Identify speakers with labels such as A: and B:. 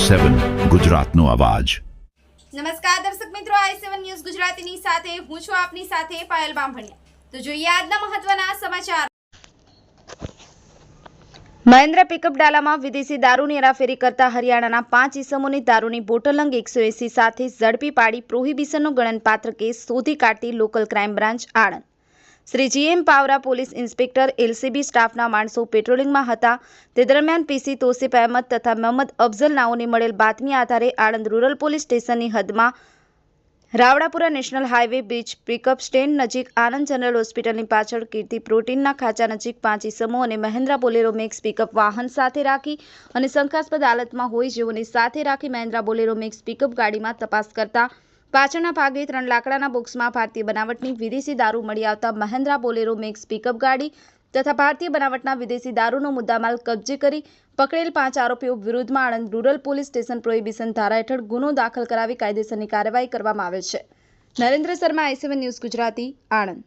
A: સેવન ગુજરાતનો અવાજ.
B: નમસ્કાર દર્શક મિત્રો, આઈ ન્યૂઝ ગુજરાતીની સાથે હું છું આપની સાથે પાયલ બામભણિયા. તો જોઈએ આજના મહત્વના સમાચાર. મહેન્દ્ર પિકઅપ ડાલામાં વિદેશી દારૂની હેરાફેરી કરતા હરિયાણાના પાંચ ઇસમોની દારૂની બોટલ અંગ એકસો એસી સાથે ઝડપી પાડી પ્રોહિબિશનનો ગણનપાત્ર કેસ શોધી કાઢતી local crime branch Anand. Shri GM Pavara police inspector, LCB સ્ટાફના માણસો પેટ્રોલિંગમાં હતા. તે દરમિયાન પીસી તોસીફ અહેમદ તથા મહંમદ અફઝલ નાઓને મળેલ બાતમી આધારે આણંદ રૂરલ પોલીસ સ્ટેશનની હદમાં Ravdapura national highway bridge pickup stand નજીક આનંદ જનરલ હોસ્પિટલની પાછળ કીર્તિ પ્રોટીનના ખાચા નજીક પાંચ ઇસમો અને મહેન્દ્રા બોલેરો મેક્સ પિકઅપ વાહન સાથે રાખી અને શંકાસ્પદ હાલતમાં હોય જેઓને સાથે રાખી મહેન્દ્રા બોલેરો મેક્સ પિકઅપ ગાડીમાં તપાસ કરતા પાછળના ભાગે ત્રણ લાકડાના બોક્સમાં ભારતીય બનાવટની વિદેશી દારૂ મળી આવતા મહેન્દ્રા બોલેરો મેક્સ પિકઅપ ગાડી તથા ભારતીય બનાવટના વિદેશી દારૂનો મુદ્દામાલ કબજે કરી પકડેલ પાંચ આરોપીઓ વિરુદ્ધમાં Anand rural police station prohibition ધારા હેઠળ ગુનો દાખલ કરાવી કાયદેસરની કાર્યવાહી કરવામાં આવે છે. Narendra Sharma IC one news Gujarati, Anand.